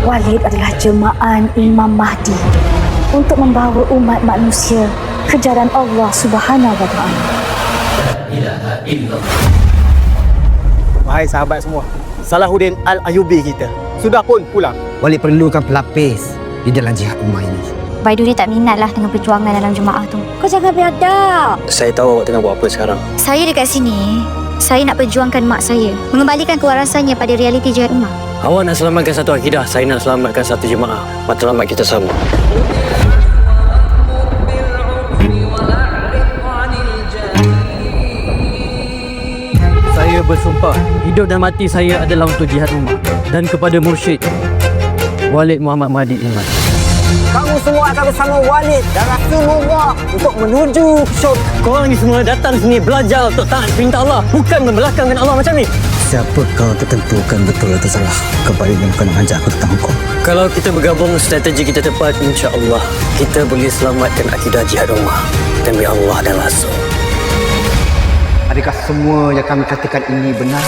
Walid adalah jemaah Imam Mahdi untuk membawa umat manusia ke jalan Allah Subhanahu wa taala. Wahai sahabat semua, Salahuddin Al-Ayubi kita sudah pun pulang. Walid perlukan pelapis di dalam jihad umat ini. Baidu dia tak minat lah dengan perjuangan dalam jemaah tu. Kau jangan biadab. Saya tahu awak tengah buat apa sekarang. Saya dekat sini, saya nak perjuangkan mak saya. Mengembalikan kewarasannya pada realiti jihad umat. Awak nak selamatkan satu akidah, saya nak selamatkan satu jemaah. Matlamat kita sama. Saya bersumpah hidup dan mati saya adalah untuk jihad umat dan kepada mursyid Walid Muhammad Mahdi Iman. Kamu semua akan bersama Walid dan Rasulullah untuk menuju syurga. Korang ni semua datang sini belajar untuk taat perintah Allah, bukan membelakangkan Allah macam ni. Siapa kau tertentukan betul atau salah? Kebaikan bukan mengajak aku tentang hukum. Kalau kita bergabung strategi kita tepat, insya Allah kita boleh selamatkan akidah jihad umat demi Allah dan Rasul. Adakah semua yang kami katakan ini benar?